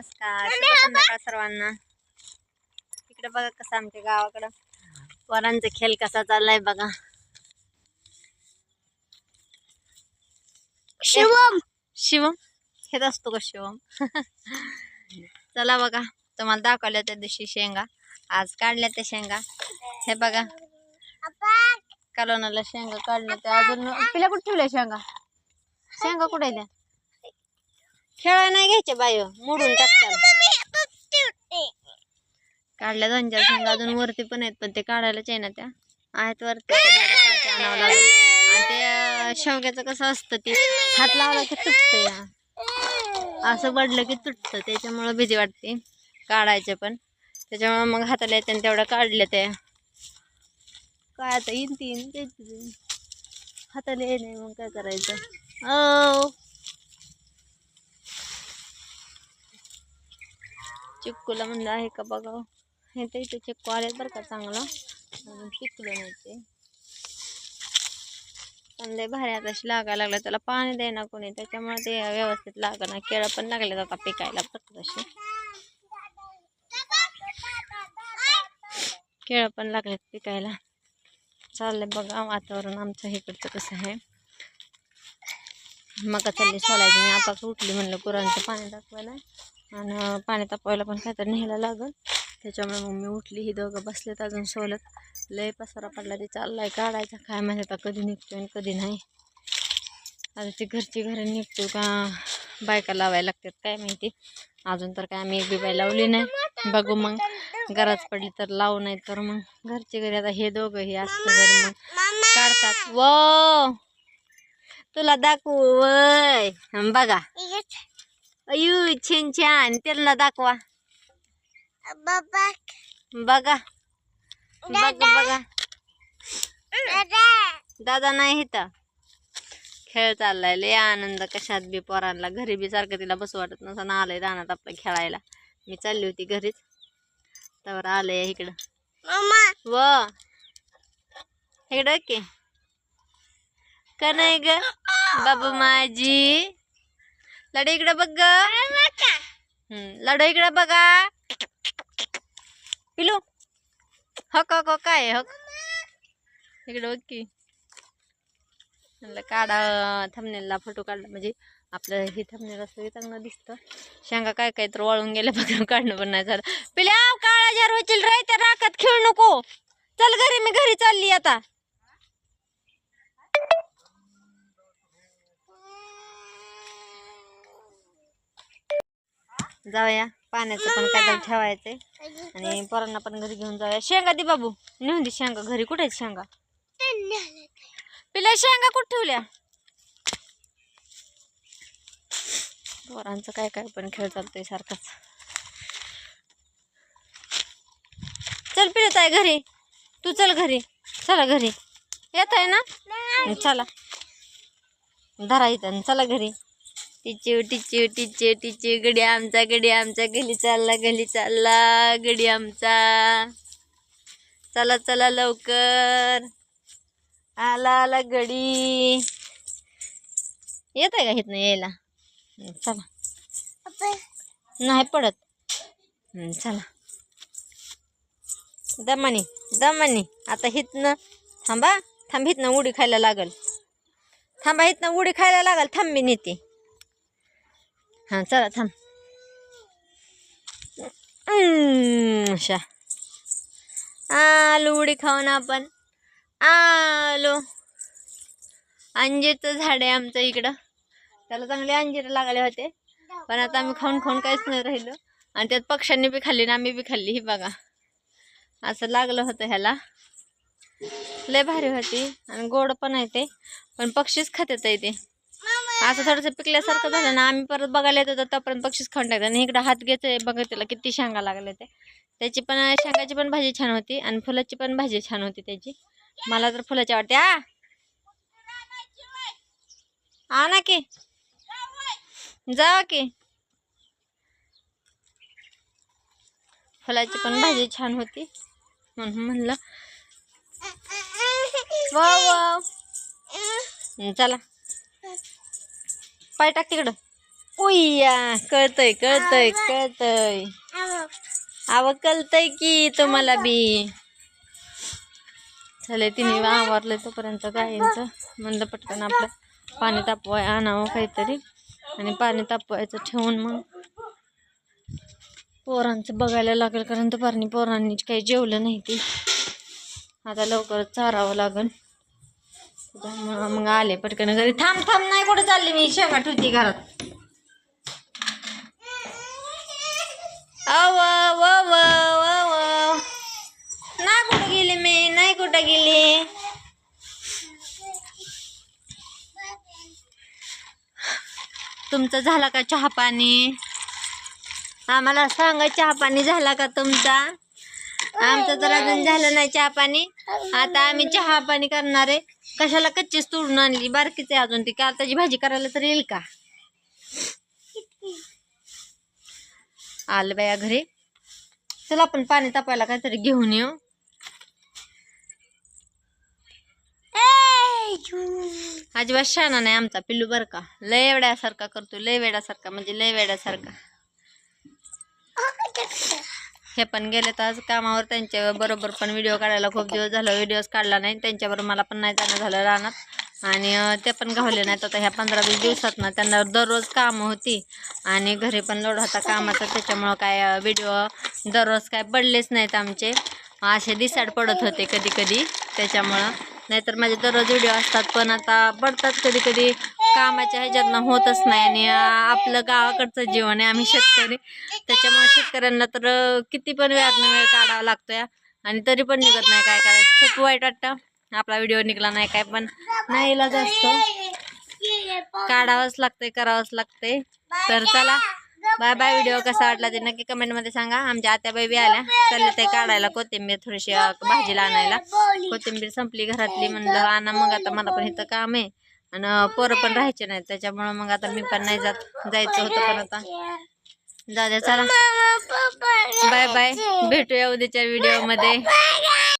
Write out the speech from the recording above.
नमस्कार शुभ संध्याकाळ सर्वांना? इकडे बघा कसं आमच्या गावाकडं. पोरांचा खेळ कसा चाललाय बघा. शिवम. शिवम? हेच असतो का शिवम? चला बघा तुम्हाला दाखवल्या त्या दिवशी शेंगा. आज काढल्या त्या शेंगा. हे बघा. कालोनाला शेंगा काढल्या त्या. अजून पिल्या कुठे ठेवल्या शेंगा? शेंगा कुठे त्या? खेळायला नाही घ्यायचे बाय मोडून टाकतात. काढल्या दोन चार शेंगा अजून वरती पण आहेत पण ते काढायलाच आहे ना त्या. आहेत वरती आणावं लागेल. आणि ते शेवग्याचं कसं असतं ते हात लावला की तुटतं या असं पडलं की तुटतं त्याच्यामुळं भीती वाटते. काढायचे पण. त्याच्यामुळं मग हाताला येते आणि तेवढं काढल्या त्या. काय आता येईन तीन हाताला ये नाही मग काय करायचं? ओ चिक्कूला म्हणलं आहे का बघा. हे तर इथे चिक्कू आले बरं का चांगला. अजून पिकलं नाही ते. पण लय भारी आता अशी लागायला लागलं त्याला पाणी द्यायना कोणी. त्याच्यामुळे ते व्यवस्थित लागणार केळं पण लागले आता पिकायला फक्त तसे केळं पण लागलेत पिकायला. चाललंय बघा वातावरण आमचं इकडचं कसं आहे. मग चालली सोलायची. मी आता उठली म्हणलं गुरांचं पाणी दाखवायला. आणि पाणी तापवायला पण काहीतरी न्यायला लागल. त्याच्यामुळे मग मी उठली ही दोघं बसलेत अजून सोलत लय पसारा पडला ते चाललाय काढायचा. काय माहिती आता कधी निघतो आणि कधी नाही. आता ती घरची घरी निघतो का? बायका लावायला लागतात काय माहिती? अजून तर काय आम्ही एक बी बाय लावली नाही. बघू मग. गरज पडली तर लावू नाही तर मग. घरची घरी आता हे दोघं हे असतं घरी मग काढतात. व तुला दाखवू वय! बघा. अयू छान छान. त्यांना दाखवा. बाबा. बघा. बघा बघा. दादा. नाही इथं. खेळ चाललाय. लय आनंद कशात बी पोरांना. घरी बी सारखं तिला बसू वाटत नसं. आलंय रानात आपलं खेळायला. मी चालली होती घरीच. तर आलंय इकडं. व. इकडं की का नाही ग? बाबू माझी. लाडू इकडं बघ ग. हम्म, लाडू इकडं बघा. पिलू. हक हक हक काय हक. इकडं बघ की. काढा थंबनेलला फोटो काढला म्हणजे आपलं हे थंबनेल असतं ते चांगलं दिसतं. शेंगा काय काय तर वाळून गेल्या बघा काढणं पण नाही झालं. पिल्या काळा जार होतील रे त्या राखात खेळू नको. चल घरी मी घरी चालली आता. जाऊया. पाण्याचं पण काय ठेवायचंय. आणि पोरांना पण घरी घेऊन जाऊया. शेंगा दे बाबू. नेऊन दे शेंगा. घरी कुठे आहेत शेंगा? पिल्या शेंगा कुठे ठेवल्या? पोरांचं काय काय पण खेळ चालतोय सारखाच. चल पिलत आहे घरी. तू चल घरी. चला घरी. येत आहे ना चला. धरा इथं चला घरी. टिचू टिचू टिचू टिचू गडी आमचा गडी आमचा गली चालला गली चालला गडी आमचा. चला चला लवकर. आला आला गडी. येत आहे का इथनं यायला? चला. नाही पडत. चला. दमानी दमानी. आता हितनं थांबा. थांब हितनं उडी खायला लागल. थांबा हितनं उडी खायला लागल. थांब मी नेते. हां चला थांब. अशा. आलो उडी खाऊ ना आपण. आलो. अंजीरचं झाड आहे आमचं इकडं. त्याला चांगले अंजीर लागले होते. पण आता आम्ही खाऊन खाऊन काहीच नाही राहिलो. आणि त्यात पक्ष्यांनी बी खाल्ली ना आम्ही बी खाल्ली ही बघा. असं लागलं होतं ह्याला. लय भारी होती. आणि गोड पण आहे ते. पण पक्षीच खात्यात आहे ते. असं थोडंसं पिकल्यासारखं झालं ना आम्ही परत बघायला येतो तोपर्यंत पक्षीच खाऊन टाकतात आणि इकडं हात घ्यायचं बघा त्याला किती शेंगा लागले ते. त्याची पण शेंगाची पण भाजी छान होती आणि फुलाची पण भाजी छान होती त्याची. मला तर फुलाची आवडते. आ! आ ना की. जा की. फुलाची पण भाजी छान होती म्हणून म्हणलं. वा वा चला. पाय टाक तिकडं. उय्या कळतय कळतय कळतय. अव कळतय की तुम्हाला बी. झाले तिने आवरले तोपर्यंत गायींचं. म्हणलं पटकन आपलं पाणी तापवाय आणावं काहीतरी. आणि पाणी तापवायचं ठेवून मग. पोरांचं बघायला लागेल कारण दुपारनी पोरांनी काही जेवलं नाही ती. आता लवकरच चारावं लागेल त्यामुळं मग आले पटकन घरी. थांब थांब नाही कुठे चालली मी. शेंगा ठेवती घरात. अव व व व नाही कुठं गेली मी नाही कुठं गेली. तुमचं झाला का चहा पाणी? आम्हाला सांगा चहा पाणी झाला का तुमचा? आमचं तर अजून झालं नाही चहा पाणी. आता आम्ही चहा पाणी करणार आहे. कशाला कच्चीच तोडून आणली? बारकीच आहे अजून ती. का त्याची भाजी करायला तर येईल का? आलं बाया घरी. चला आपण पाणी तापायला काहीतरी घेऊन येऊ. अजिबात शाना नाही आमचा पिल्लू बर का. लय वेड्यासारखा करतो लय वेड्यासारखा म्हणजे लय वेड्यासारखा. हे पण गेले तर आज कामावर त्यांच्या बरोबर पण व्हिडिओ काढायला खूप दिवस झालं. व्हिडिओज काढला नाही. त्यांच्याबरोबर मला पण नाही जाणं झालं राहणार आणि ते पण गावले नाहीत. आता ह्या पंधरा वीस दिवसात ना त्यांना दररोज कामं होती. आणि घरी पण लोड होता कामाचा. त्याच्यामुळं काय व्हिडिओ दररोज काय पडलेच नाहीत आमचे. असे दिसाड पडत होते कधी कधी. त्याच्यामुळं नाहीतर माझे दररोज व्हिडिओ असतात. पण आता पडतात कधी कधी. कामाच्या ह्याच्यातनं होतच नाही आणि आपलं गावाकडचं जीवन आहे आम्ही शेतकरी. त्याच्यामुळे शेतकऱ्यांना तर किती पण वेळातनं वेळ काढावा लागतो आणि तरी पण निघत नाही काय करायचं. खूप वाईट वाटतं. आपला व्हिडिओ निघला नाही काय पण नाही इलाज असतो काढावंच लागतंय करावंच लागतंय. तर चला बाय बाय व्हिडिओ कसा वाटला ते नक्की कमेंटमध्ये सांगा. आमच्या आत्या बी आल्या. चालले ते काढायला कोथिंबीर थोडीशी भाजीला आणायला. कोथिंबीर संपली घरातली. म्हणलं आणा मग आता मला पण इथं काम आहे. आणि पोरं पण राहायचे नाहीत. त्याच्यामुळं मग आता मी पण नाही जात. जायचं होतं पण आता. जाऊ द्या चला बाय बाय. भेटूया उद्याच्या व्हिडिओमध्ये